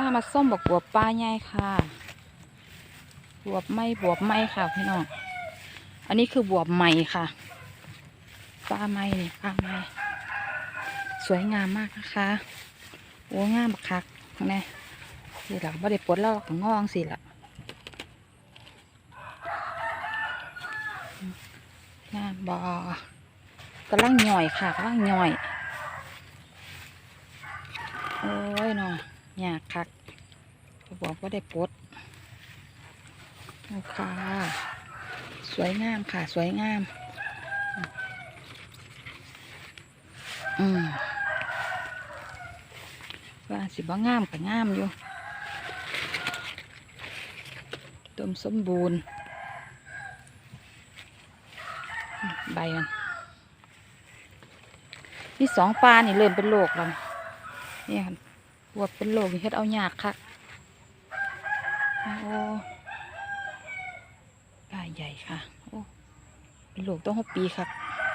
ข้ามาส้มบอกบวบปลาใหญ่ค่ะบวบไม่บวบไม่ค่ะพี่น้อง อันนี้คือบวบใหม่ค่ะปลาไม่นี่ปลาไม่สวยงามมากนะคะโอ้งามบักคักแน่สิหลักบ่ได้ปลดแล้วก็งองสิละงามบอกำลังหน่อยค่ะกำลังหน่อย โอ้ยเนาะ ยากคักเขาบอกว่าได้ปดเอาค่ะ สวยงามค่ะ สวยงาม อืมว่าสิบ่งามกับงามอยู่ต้มสมบูรณ์ ใบมันนี่สองปลานี่เริ่มเป็นโรคแล้วนี่ค่ะ ปวดเป็นโรคเฮ็ดเอายากค่ะโอ้ปลาใหญ่ค่ะ โอ้ เป็นโรคต้องหกปีครับ